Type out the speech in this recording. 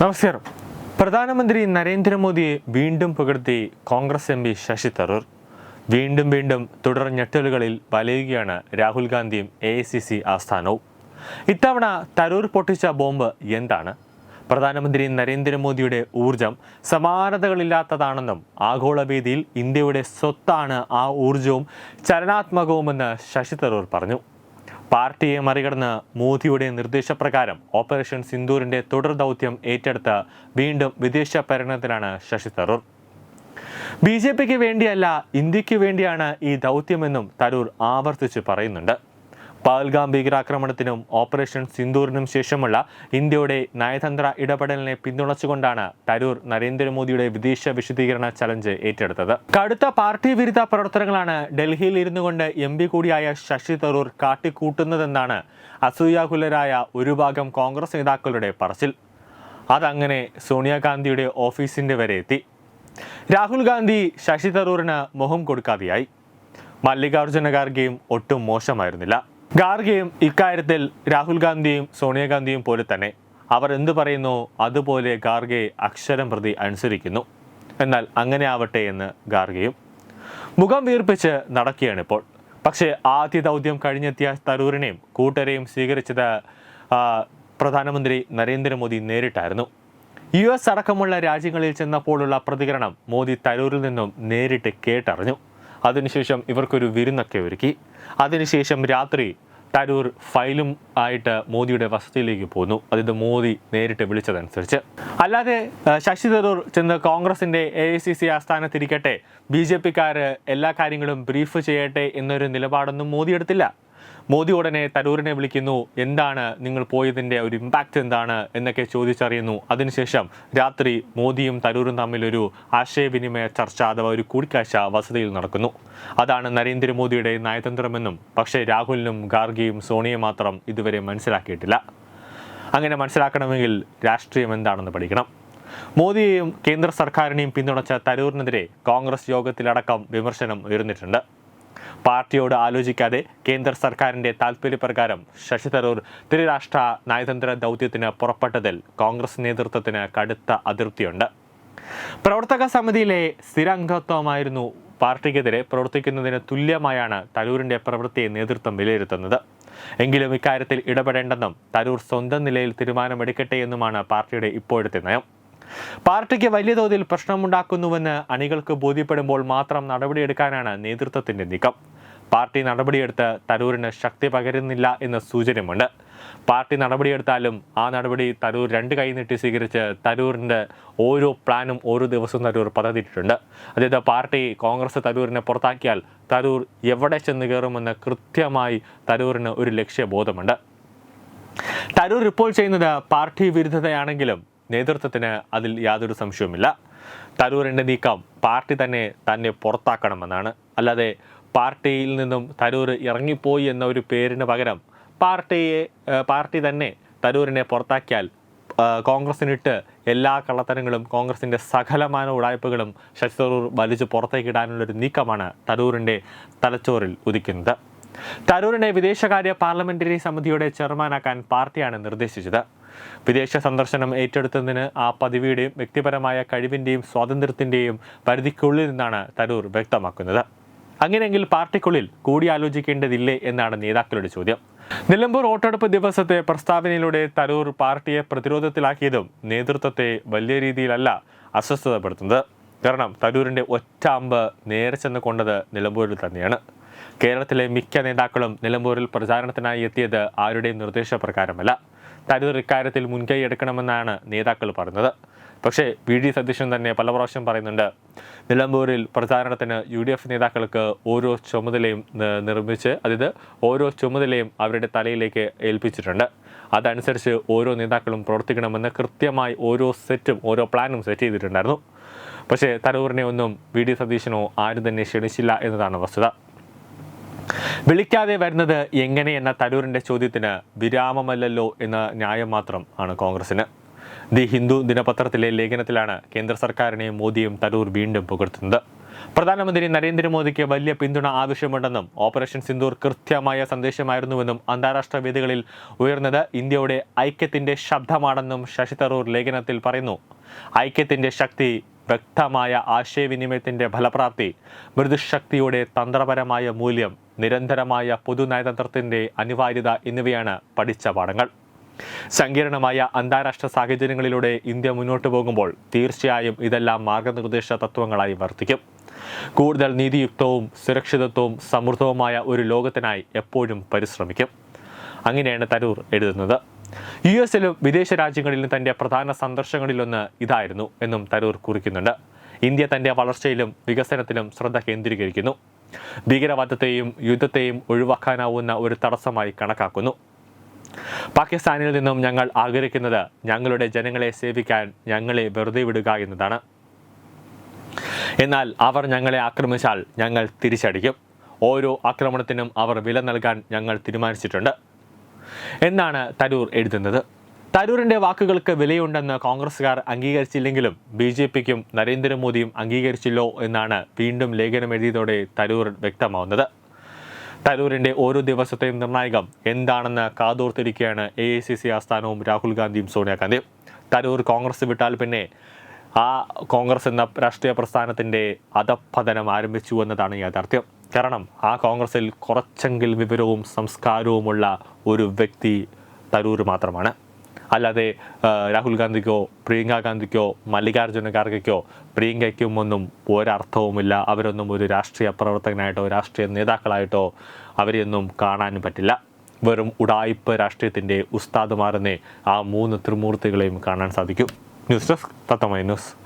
നമസ്കാരം. പ്രധാനമന്ത്രി നരേന്ദ്രമോദിയെ വീണ്ടും പുകഴ്ത്തി കോൺഗ്രസ് എം പി ശശി തരൂർ. വീണ്ടും വീണ്ടും തുടർ ഞെട്ടലുകളിൽ വലയുകയാണ് രാഹുൽ ഗാന്ധിയും എ ഐ സി സി ആസ്ഥാനവും. ഇത്തവണ തരൂർ പൊട്ടിച്ച ബോംബ് എന്താണ്? പ്രധാനമന്ത്രി നരേന്ദ്രമോദിയുടെ ഊർജം സമാനതകളില്ലാത്തതാണെന്നും ആഗോളവേദിയിൽ ഇന്ത്യയുടെ സ്വത്താണ് ആ ഊർജവും ചലനാത്മകവുമെന്ന് ശശി തരൂർ പറഞ്ഞു. പാർട്ടിയെ മറികടന്ന് മോദിയുടെ നിർദ്ദേശപ്രകാരം ഓപ്പറേഷൻ സിന്ദൂരിന്റെ തുടർ ദൗത്യം ഏറ്റെടുത്ത് വീണ്ടും വിദേശ പര്യടനത്തിലാണ് ശശി തരൂർ. ബി ജെ പിക്ക് വേണ്ടിയല്ല ഇന്ത്യയ്ക്ക് വേണ്ടിയാണ് ഈ ദൗത്യമെന്നും തരൂർ ആവർത്തിച്ച് പറയുന്നുണ്ട്. പഹൽഗാം ഭീകരാക്രമണത്തിനും ഓപ്പറേഷൻ സിന്ദൂറിനും ശേഷമുള്ള ഇന്ത്യയുടെ നയതന്ത്ര ഇടപെടലിനെ പിന്തുണച്ചുകൊണ്ടാണ് തരൂർ നരേന്ദ്രമോദിയുടെ വിദേശ വിശദീകരണ ചലഞ്ച് ഏറ്റെടുത്തത്. കടുത്ത പാർട്ടി വിരുദ്ധ പ്രവർത്തനങ്ങളാണ് ഡൽഹിയിൽ ഇരുന്നു കൊണ്ട് എം പി കൂടിയായ ശശി തരൂർ കാട്ടിക്കൂട്ടുന്നതെന്നാണ് അസൂയാകുലരായ ഒരു ഭാഗം കോൺഗ്രസ് നേതാക്കളുടെ പറച്ചിൽ. അതങ്ങനെ സോണിയാഗാന്ധിയുടെ ഓഫീസിന്റെ വരെ എത്തി. രാഹുൽ ഗാന്ധി ശശി തരൂറിന് മുഖം കൊടുക്കാതെയായി. മല്ലികാർജുന ഖാർഗെയും ഒട്ടും മോശമായിരുന്നില്ല. ഖാർഗെയും ഇക്കാര്യത്തിൽ രാഹുൽ ഗാന്ധിയും സോണിയാഗാന്ധിയും പോലെ തന്നെ. അവർ എന്തു പറയുന്നു? അതുപോലെ ഗാർഗെ അക്ഷരം പ്രതി അനുസരിക്കുന്നു. എന്നാൽ അങ്ങനെ ആവട്ടെ എന്ന് ഗാർഗയും. മുഖം വീർപ്പിച്ച് നടക്കുകയാണിപ്പോൾ പക്ഷേ ആദ്യ ദൗത്യം കഴിഞ്ഞെത്തിയ തരൂരിനെയും കൂട്ടരെയും സ്വീകരിച്ചത് പ്രധാനമന്ത്രി നരേന്ദ്രമോദി നേരിട്ടായിരുന്നു. യു എസ് അടക്കമുള്ള രാജ്യങ്ങളിൽ ചെന്നപ്പോഴുള്ള പ്രതികരണം മോദി തരൂരിൽ നിന്നും നേരിട്ട് കേട്ടറിഞ്ഞു. അതിനുശേഷം ഇവർക്കൊരു വിരുന്നൊക്കെ ഒരുക്കി. അതിനുശേഷം രാത്രി തരൂർ ഫയലും ആയിട്ട് മോദിയുടെ വസതിയിലേക്ക് പോന്നു. അതായത് മോദി നേരിട്ട് വിളിച്ചതനുസരിച്ച്. അല്ലാതെ ശശി തരൂർ ചെന്ന് കോൺഗ്രസിന്റെ എ ഐ സി സി ആസ്ഥാനത്തിരിക്കട്ടെ ബി ജെ പിക്കാർ എല്ലാ കാര്യങ്ങളും ബ്രീഫ് ചെയ്യട്ടെ എന്നൊരു നിലപാടൊന്നും മോദി എടുത്തില്ല. മോദി ഉടനെ തരൂരിനെ വിളിക്കുന്നു. എന്താണ് നിങ്ങൾ പോയതിന്റെ ഒരു ഇമ്പാക്റ്റ് എന്താണ് എന്നൊക്കെ ചോദിച്ചറിയുന്നു. അതിനുശേഷം രാത്രി മോദിയും തരൂരും തമ്മിലൊരു ആശയവിനിമയ ചർച്ച അഥവാ ഒരു കൂടിക്കാഴ്ച വസതിയിൽ നടക്കുന്നു. അതാണ് നരേന്ദ്രമോദിയുടെ നയതന്ത്രമെന്നും പക്ഷേ രാഹുലിനും ഗാർഗിയും സോണിയെ മാത്രം ഇതുവരെ മനസ്സിലാക്കിയിട്ടില്ല. അങ്ങനെ മനസ്സിലാക്കണമെങ്കിൽ രാഷ്ട്രീയം എന്താണെന്ന് പഠിക്കണം. മോദിയെയും കേന്ദ്ര സർക്കാരിനെയും പിന്തുണച്ച തരൂരിനെതിരെ കോൺഗ്രസ് യോഗത്തിലടക്കം വിമർശനം ഉയർന്നിട്ടുണ്ട്. പാർട്ടിയോട് ആലോചിക്കാതെ കേന്ദ്ര സർക്കാരിന്റെ താൽപ്പര്യപ്രകാരം ശശി തരൂർ ത്രിരാഷ്ട്ര നയതന്ത്ര ദൗത്യത്തിന് പുറപ്പെട്ടതിൽ കോൺഗ്രസ് നേതൃത്വത്തിന് കടുത്ത അതൃപ്തിയുണ്ട് പ്രവർത്തക സമിതിയിലെ സ്ഥിരാംഗത്വമായിരുന്നു പാർട്ടിക്കെതിരെ പ്രവർത്തിക്കുന്നതിന് തുല്യമായാണ് തരൂരിന്റെ പ്രവൃത്തിയെ നേതൃത്വം വിലയിരുത്തുന്നത്. എങ്കിലും ഇക്കാര്യത്തിൽ ഇടപെടേണ്ടെന്നും തരൂർ സ്വന്തം നിലയിൽ തീരുമാനമെടുക്കട്ടെ എന്നുമാണ് പാർട്ടിയുടെ ഇപ്പോഴത്തെ നയം. പാർട്ടിക്ക് വലിയ തോതിൽ പ്രശ്നമുണ്ടാക്കുന്നുവെന്ന് അണികൾക്ക് ബോധ്യപ്പെടുമ്പോൾ മാത്രം നടപടിയെടുക്കാനാണ് നേതൃത്വത്തിന്റെ നീക്കം. പാർട്ടി നടപടിയെടുത്ത് തരൂരിന് ശക്തി പകരുന്നില്ല എന്ന സൂചനയുമുണ്ട്. പാർട്ടി നടപടിയെടുത്താലും ആ നടപടി തരൂർ രണ്ട് കൈ നീട്ടി സ്വീകരിച്ച് തരൂരിന്റെ ഓരോ പ്ലാനും ഓരോ ദിവസവും തരൂർ പദ്ധതിയിട്ടുണ്ട് അതായത് പാർട്ടി കോൺഗ്രസ് തരൂരിനെ പുറത്താക്കിയാൽ തരൂർ എവിടെ ചെന്ന് കയറുമെന്ന് കൃത്യമായി തരൂരിന് ഒരു ലക്ഷ്യബോധമുണ്ട്. തരൂർ ഇപ്പോൾ ചെയ്യുന്നത് പാർട്ടി വിരുദ്ധതയാണെങ്കിലും നേതൃത്വത്തിന് അതിൽ യാതൊരു സംശയവുമില്ല. തരൂരിന്റെ നീക്കം പാർട്ടി തന്നെ തന്നെ പുറത്താക്കണമെന്നാണ്. അല്ലാതെ പാർട്ടിയിൽ നിന്നും തരൂർ ഇറങ്ങിപ്പോയി എന്ന ഒരു പേരിന് പകരം പാർട്ടിയെ പാർട്ടി തന്നെ തരൂരിനെ പുറത്താക്കിയാൽ കോൺഗ്രസിനിട്ട് എല്ലാ കള്ളത്തരങ്ങളും കോൺഗ്രസിന്റെ സകലമാന ഉടായ്പകളും ശശി തരൂർ വലിച്ചു പുറത്തേക്കിടാനുള്ളൊരു നീക്കമാണ് തരൂരിന്റെ തലച്ചോറിൽ ഉദിക്കുന്നത്. തരൂരിനെ വിദേശകാര്യ പാർലമെന്ററി സമിതിയുടെ ചെയർമാനാക്കാൻ പാർട്ടിയാണ് നിർദ്ദേശിച്ചത്. വിദേശ സന്ദർശനം ഏറ്റെടുത്തതിന് ആ പദവിയുടെയും വ്യക്തിപരമായ കഴിവിന്റെയും സ്വാതന്ത്ര്യത്തിന്റെയും പരിധിക്കുള്ളിൽ നിന്നാണ് തരൂർ വ്യക്തമാക്കുന്നത്. അങ്ങനെയെങ്കിൽ പാർട്ടിക്കുള്ളിൽ കൂടിയാലോചിക്കേണ്ടതില്ലേ എന്നാണ് നേതാക്കളുടെ ചോദ്യം. നിലമ്പൂർ വോട്ടെടുപ്പ് ദിവസത്തെ പ്രസ്താവനയിലൂടെ തരൂർ പാർട്ടിയെ പ്രതിരോധത്തിലാക്കിയതും നേതൃത്വത്തെ വലിയ രീതിയിലല്ല അസ്വസ്ഥതപ്പെടുത്തുന്നത്. കാരണം തരൂരിന്റെ ഒറ്റ അമ്പ് നേരെ ചെന്ന് കൊണ്ടത് നിലമ്പൂരിൽ തന്നെയാണ്. കേരളത്തിലെ മിക്ക നേതാക്കളും നിലമ്പൂരിൽ പ്രചാരണത്തിനായി എത്തിയത് ആരുടെയും നിർദ്ദേശപ്രകാരമല്ല. തരൂർ ഇക്കാര്യത്തിൽ മുൻകൈ എടുക്കണമെന്നാണ് നേതാക്കൾ പറഞ്ഞത്. പക്ഷേ വി. ഡി. സതീശൻ തന്നെ പല പ്രാവശ്യം പറയുന്നുണ്ട് നിലമ്പൂരിൽ പ്രചാരണത്തിന് യു. ഡി. എഫ് നേതാക്കൾക്ക് ഓരോ ചുമതലയും നിർമ്മിച്ച് അതായത് ഓരോ ചുമതലയും അവരുടെ തലയിലേക്ക് ഏൽപ്പിച്ചിട്ടുണ്ട്. അതനുസരിച്ച് ഓരോ നേതാക്കളും പ്രവർത്തിക്കണമെന്ന് കൃത്യമായി ഓരോ സെറ്റും ഓരോ പ്ലാനും സെറ്റ് ചെയ്തിട്ടുണ്ടായിരുന്നു. പക്ഷേ തരൂറിനെ ഒന്നും വി. ഡി. സതീശനോ ആരും തന്നെ ക്ഷണിച്ചില്ല എന്നതാണ് വസ്തുത. വിളിക്കാതെ വരുന്നത് എങ്ങനെ എന്ന തരൂരിന്റെ ചോദ്യത്തിന് വിരാമമല്ലല്ലോ എന്ന ന്യായം മാത്രം ആണ് കോൺഗ്രസിന്. ദി ഹിന്ദു ദിനപത്രത്തിലെ ലേഖനത്തിലാണ് കേന്ദ്ര സർക്കാരിനെയും മോദിയും തരൂർ വീണ്ടും പുകഴ്ത്തുന്നത്. പ്രധാനമന്ത്രി നരേന്ദ്രമോദിക്ക് വലിയ പിന്തുണ ആവശ്യമുണ്ടെന്നും ഓപ്പറേഷൻ സിന്ദൂർ കൃത്യമായ സന്ദേശമായിരുന്നുവെന്നും അന്താരാഷ്ട്ര വേദികളിൽ ഉയർന്നത് ഇന്ത്യയുടെ ഐക്യത്തിന്റെ ശബ്ദമാണെന്നും ശശി തരൂർ ലേഖനത്തിൽ പറയുന്നു. ഐക്യത്തിന്റെ ശക്തി വ്യക്തമായ ആശയവിനിമയത്തിന്റെ ഫലപ്രാപ്തി മൃദുശക്തിയുടെ തന്ത്രപരമായ മൂല്യം നിരന്തരമായ പൊതുനയതന്ത്രത്തിന്റെ അനിവാര്യത എന്നിവയാണ് പഠിച്ച പാഠങ്ങൾ. സങ്കീർണമായ അന്താരാഷ്ട്ര സാഹചര്യങ്ങളിലൂടെ ഇന്ത്യ മുന്നോട്ട് പോകുമ്പോൾ തീർച്ചയായും ഇതെല്ലാം മാർഗനിർദ്ദേശ തത്വങ്ങളായി വർത്തിക്കും. കൂടുതൽ നീതിയുക്തവും സുരക്ഷിതത്വവും സമൃദ്ധവുമായ ഒരു ലോകത്തിനായി എപ്പോഴും പരിശ്രമിക്കും. അങ്ങനെയാണ് തരൂർ എഴുതുന്നത്. യു എസിലും വിദേശ രാജ്യങ്ങളിലും തന്റെ പ്രധാന സന്ദർശനങ്ങളിലൊന്ന് ഇതായിരുന്നു എന്നും തരൂർ കുറിക്കുന്നുണ്ട്. ഇന്ത്യ തന്റെ വളർച്ചയിലും വികസനത്തിലും ശ്രദ്ധ കേന്ദ്രീകരിക്കുന്നു. ഭീകരവാദത്തെയും യുദ്ധത്തെയും ഒഴിവാക്കാനാവുന്ന ഒരു തടസ്സമായി കണക്കാക്കുന്നു. പാകിസ്ഥാനിൽ നിന്നും ഞങ്ങൾ ആഗ്രഹിക്കുന്നത് ഞങ്ങളുടെ ജനങ്ങളെ സേവിക്കാൻ ഞങ്ങളെ വെറുതെ വിടുക എന്നതാണ്. എന്നാൽ അവർ ഞങ്ങളെ ആക്രമിച്ചാൽ ഞങ്ങൾ തിരിച്ചടിക്കും. ഓരോ ആക്രമണത്തിനും അവർ വില നൽകാൻ ഞങ്ങൾ തീരുമാനിച്ചിട്ടുണ്ട്. എന്നാണ് തരൂർ എഴുതുന്നത്. തരൂരിന്റെ വാക്കുകൾക്ക് വിലയുണ്ടെന്ന് കോൺഗ്രസ്സുകാർ അംഗീകരിച്ചില്ലെങ്കിലും ബി ജെ പിക്കും നരേന്ദ്രമോദിയും അംഗീകരിച്ചില്ലോ എന്നാണ് വീണ്ടും ലേഖനം എഴുതിയതോടെ തരൂർ വ്യക്തമാവുന്നത്. തരൂരിന്റെ ഓരോ ദിവസത്തെയും നിർണായകം എന്താണെന്ന് കാതോർത്തിരിക്കുകയാണ് എ ഐ സി സി ആസ്ഥാനവും രാഹുൽ ഗാന്ധിയും സോണിയാഗാന്ധിയും തരൂർ കോൺഗ്രസ് വിട്ടാൽ പിന്നെ ആ കോൺഗ്രസ് എന്ന രാഷ്ട്രീയ പ്രസ്ഥാനത്തിന്റെ അധപ്പതനം ആരംഭിച്ചു എന്നതാണ് യാഥാർത്ഥ്യം. കാരണം ആ കോൺഗ്രസിൽ കുറച്ചെങ്കിൽ വിവരവും സംസ്കാരവുമുള്ള ഒരു വ്യക്തി തരൂർ മാത്രമാണ്. അല്ലാതെ രാഹുൽ ഗാന്ധിക്കോ പ്രിയങ്ക ഗാന്ധിക്കോ മല്ലികാർജുന ഖാർഗെക്കോ പ്രിയങ്കയ്ക്കും ഒന്നും ഒരർത്ഥവുമില്ല. അവരൊന്നും ഒരു രാഷ്ട്രീയ പ്രവർത്തകനായിട്ടോ രാഷ്ട്രീയ നേതാക്കളായിട്ടോ അവരെയൊന്നും കാണാനും പറ്റില്ല. വെറും ഉടായിപ്പ് രാഷ്ട്രീയത്തിന്റെ ഉസ്താദുമാരെന്നേ ആ മൂന്ന് ത്രിമൂർത്തികളെയും കാണാൻ സാധിക്കും. ന്യൂസ് ഡെസ്ക് തത്തമൈ ന്യൂസ്.